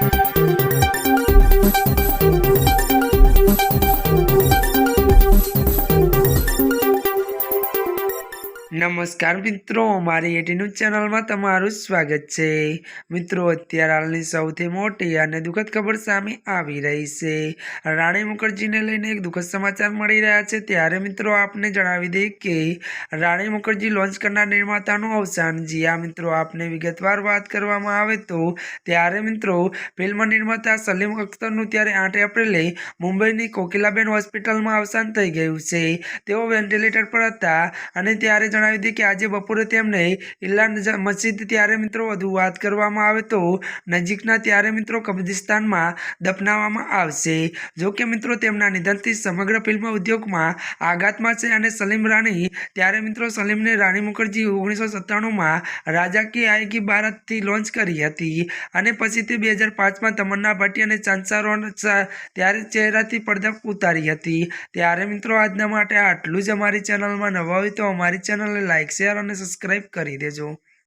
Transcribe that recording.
Thank you. નમસ્કાર મિત્રો, મારી એટીન્યુઝ ચેનલમાં તમારું સ્વાગત છે. મિત્રો, અત્યારે હાલની સૌથી મોટી અને દુઃખદ ખબર સામે આવી રહી છે. રાણી મુખર્જીને લઈને એક દુઃખદ સમાચાર મળી રહ્યા છે. ત્યારે મિત્રો, આપને જણાવી દઈએ કે રાણી મુખર્જી લોન્ચ કરનાર નિર્માતાનું અવસાન. જી આ મિત્રો, આપને વિગતવાર વાત કરવામાં આવે તો ત્યારે મિત્રો, ફિલ્મ નિર્માતા સલીમ અખ્તરનું ત્યારે આઠ એપ્રિલે મુંબઈની કોકિલાબેન હોસ્પિટલમાં અવસાન થઈ ગયું છે. તેઓ વેન્ટિલેટર પર હતા અને ત્યારે જણાવી દઈએ કે આજે બપોરે તેમને ઇલાન મસ્જિદ ત્યારે મિત્રો વધુ વાત કરવામાં આવે તો નજીકના ત્યારે મિત્રો કબ્દિસ્તાનમાં દફનાવવામાં આવશે. જો કે મિત્રો તેમના નિધનથી સમગ્ર ફિલ્મ ઉદ્યોગમાં આઘાતમાં છે અને સલીમ રાણી ત્યારે મિત્રો સલીમને રાણી મુખર્જી ઓગણીસો સત્તાણુંમાં રાજા કી આયગી ભારતથી લોન્ચ કરી હતી અને પછી તે બે હજાર પાંચમાં તમન્ના ભટ્ટી અને ચાંચારોન ત્યારે ચહેરાથી પડદા ઉતારી હતી. ત્યારે મિત્રો આજના માટે આટલું જ અમારી ચેનલમાં નવા હોય તો અમારી ચેનલને લાઇક શેર અને સબસ્ક્રાઈબ કરી દેજો.